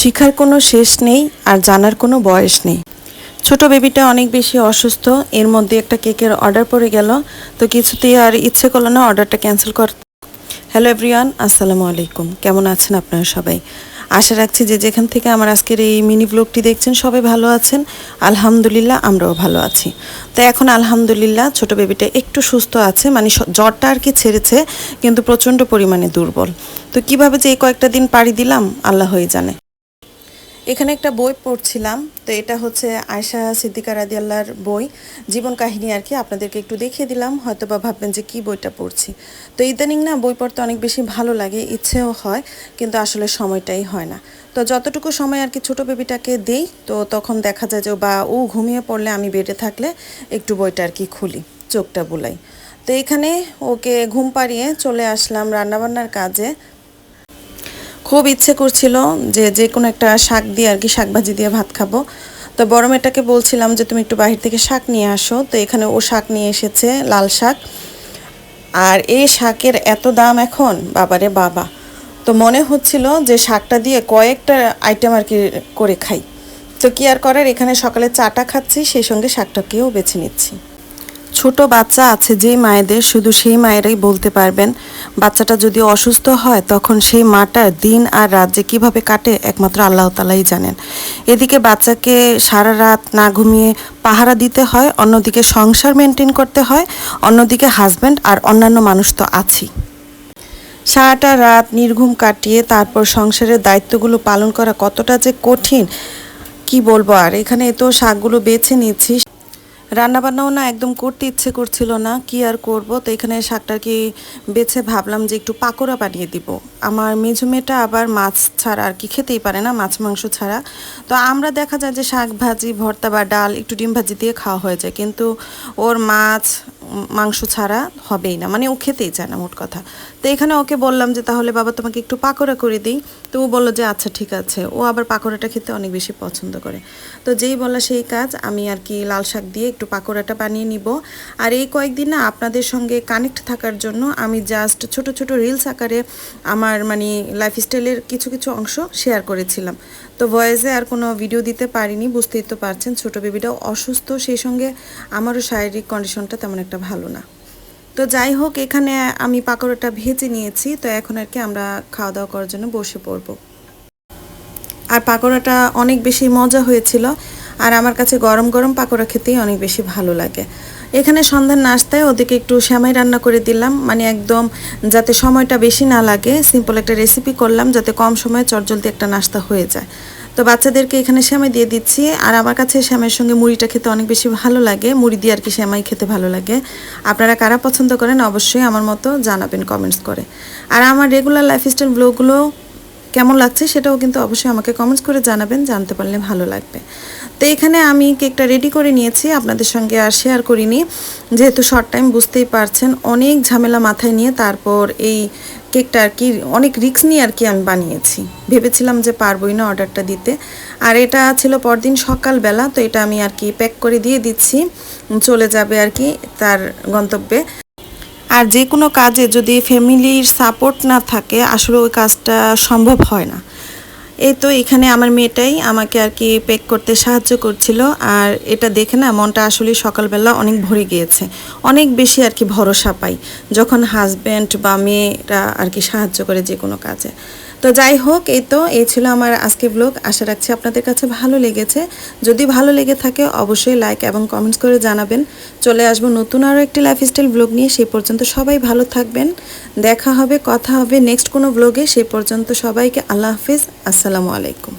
শিখার কোনো শেষ নেই আর জানার কোনো বয়স নেই। ছোট বেবিটা অনেক বেশি অসুস্থ, এর মধ্যে একটা কেকের অর্ডার পড়ে গেল, তো কিছুতেই আর ইচ্ছে করল না অর্ডারটা ক্যান্সেল কর হ্যালো এভরিওয়ান, আসসালামু আলাইকুম। কেমন আছেন আপনারা সবাই? আশা রাখছি যে যেখান থেকে আমার আজকের এই মিনি ব্লগটি দেখছেন সবাই ভালো আছেন। আলহামদুলিল্লাহ, আমরাও ভালো আছি। তো এখন আলহামদুলিল্লাহ ছোট বেবিটা একটু সুস্থ আছে মানে জ্বরটা আর কি ছেড়েছে, কিন্তু প্রচণ্ড পরিমাণে দুর্বল। তো কীভাবে যে কয়েকটা দিন পাড়ি দিলাম আল্লাহই জানে। এখানে একটা বই পড়ছিলাম, তো এটা হচ্ছে আয়শা সিদ্দিকা রাদিয়াল্লাহর বই। জীবন কাহিনী আর কি, আপনাদেরকে একটু দেখিয়ে দিলাম হয়তো বা ভাববেন যে কি বইটা পড়ছি। তো ইদানিং না বই পড়তে অনেক বেশি ভালো লাগে, ইচ্ছেও হয়, কিন্তু আসলে সময়টাই হয় না। তো যতটুকু সময় আর কি ছোটো বেবিটাকে দেই, তো তখন দেখা যায় যে বা ও ঘুমিয়ে পড়লে আমি বেডে থাকলে একটু বইটা আর কি খুলি, চোখটা বুলাই। তো এখানে ওকে ঘুম পাড়িয়ে চলে আসলাম রান্নাবান্নার কাজে খুব ইচ্ছে করছিল যে যে কোনো একটা শাক দিয়ে আর কি শাক ভাজি দিয়ে ভাত খাব। তো বড় মেয়েটাকে বলছিলাম যে, তুমি একটু বাহির থেকে শাক নিয়ে আসো। তো এখানে ও শাক নিয়ে এসেছে, লাল শাক। আর এই শাকের এত দাম এখন? বাবারে বাবা। তো মনে হচ্ছিল যে শাকটা দিয়ে কয়েকটা আইটেম আর কি করে খাই। তো কি আর করার? এখানে সকালে চাটা খাচ্ছি, সেই সঙ্গে শাকটাকেও বেছে নিচ্ছি। ছোট বাচ্চা আছে যে মায়েদের শুধু সেই মায়েরাই বলতে পারবেন। বাচ্চাটা যদি অসুস্থ হয়, তখন সেই মাটার দিন আর রাত যে কীভাবে কাটে, একমাত্র আল্লাহ তালাই জানেন। এদিকে বাচ্চাকে সারা রাত না ঘুমিয়ে পাহারা দিতে হয়, অন্যদিকে সংসার মেনটেন করতে হয়, অন্যদিকে হাজব্যান্ড আর অন্যান্য মানুষ তো আছেই। সারাটা রাত নির্ঘুম কাটিয়ে তারপর সংসারের দায়িত্বগুলো পালন করা কতটা যে কঠিন, কি বলব? আর এখানে তো শাকগুলো বেছে নিচ্ছি রান্নাবান্নাও না একদম করতে ইচ্ছে করছিল না, কি আর করব? তো এখানে শাকটা কি বেছে ভাবলাম যে একটু পাকোড়া বানিয়ে দিব। আমার মেঝু মেয়েটা আবার মাছ ছাড়া আর কি খেতেই পারে না, মাছ মাংস ছাড়া। তো আমরা দেখা যায় যে শাক ভাজি, ভর্তা বা ডাল একটু ডিম ভাজি দিয়ে খাওয়া হয়ে যায়। কিন্তু ওর মাছ মাংস ছাড়া হবেই না। মানে ও খেতেই চায় না, মোট কথা। তো এখানে ওকে বললাম যে, তাহলে বাবা, তোমাকে একটু পাকোড়া করে দিই। তো ও বলল যে আচ্ছা ঠিক আছে। ও আবার পাকোড়াটা খেতে অনেক বেশি পছন্দ করে। তো যেই বলা সেই কাজ, আমি আর কি লাল শাক দিয়ে একটু পাকোড়াটা বানিয়ে নিব। আর এই কয়েকদিন না আপনাদের সঙ্গে কানেক্ট থাকার জন্য আমি জাস্ট ছোট ছোট রিলস আকারে আমার মানে লাইফস্টাইলের কিছু কিছু অংশ শেয়ার করেছিলাম। তো ভয়েসে আর কোনো ভিডিও দিতে পারিনি, বুঝতেই তো পারছেন, ছোট বেবিটাও অসুস্থ। সেই সঙ্গে আমারও শারীরিক কন্ডিশনটা তেমন একটা ভালো না। তো যাই হোক এখানে আমি পাকোড়াটা ভেজে নিয়েছি, তো এখন আর কি আমরা খাওয়া দাওয়া করার জন্য বসে পড়ব। আর পাকোড়াটা অনেক বেশি মজা হয়েছিল, আর আমার কাছে গরম গরম পাকোড়া খেতেই অনেক বেশি ভালো লাগে। এখানে সন্ধ্যার নাস্তায় ওদিকে একটু শ্যামাই রান্না করে দিলাম মানে একদম যাতে সময়টা বেশি না লাগে সিম্পল একটা রেসিপি করলাম, যাতে কম সময়ে চটজলদি একটা নাস্তা হয়ে যায়। তো বাচ্চাদেরকে এখানে শ্যামাই দিয়ে দিচ্ছি। আর আমার কাছে শ্যামের সঙ্গে মুড়িটা খেতে অনেক বেশি ভালো লাগে। মুড়ি দিয়ে আর কি শ্যামাই খেতে ভালো লাগে। আপনারা কারা পছন্দ করেন অবশ্যই আমার মতো জানাবেন কমেন্টস করে। আর আমার রেগুলার লাইফস্টাইল ব্লগগুলো কেমন লাগছে সেটাও কিন্তু অবশ্যই আমাকে কমেন্টস করে জানাবেন, জানতে পারলে ভালো লাগবে। তো এখানে আমি কেকটা রেডি করে নিয়েছি, আপনাদের সঙ্গে আর শেয়ার করিনি। যেহেতু শর্ট টাইম বুঝতেই পারছেন, অনেক ঝামেলা মাথায় নিয়ে তারপর এই কেকটা আর কি, অনেক রিক্স নিয়ে আর কি আমি বানিয়েছি। ভেবেছিলাম যে পারবই না অর্ডারটা দিতে। আর এটা ছিল পরদিন সকালবেলা, তো এটা আমি আর কি প্যাক করে দিয়ে দিচ্ছি। চলে যাবে আর কি তার গন্তব্যে। আর যে কোনো কাজে যদি ফ্যামিলির সাপোর্ট না থাকে, আসলে ওই কাজটা সম্ভব হয় না। এই তো এখানে আমার মেয়েটাই আমাকে আর কি পেক করতে সাহায্য করছিল। আর এটা দেখে না মনটা আসলে সকালবেলা অনেক ভরে গিয়েছে। অনেক বেশি আর কি ভরসা পাই, যখন হাজব্যান্ড বা মেয়েরা আর কি সাহায্য করে যে কোনো কাজে। তো যাই হোক, এই তো, এই ছিল আমার আজকে ব্লগ আশা রাখছি আপনাদের কাছে ভালো লেগেছে। যদি ভালো লেগে থাকে, অবশ্যই লাইক এবং কমেন্টস করে জানাবেন। চলে আসব নতুন আরও একটি লাইফস্টাইল ব্লগ নিয়ে। সেই পর্যন্ত সবাই ভালো থাকবেন। দেখা হবে, কথা হবে নেক্সট কোনো ব্লগে সেই পর্যন্ত সবাইকে আল্লাহ হাফিজ। আসসালামু আলাইকুম।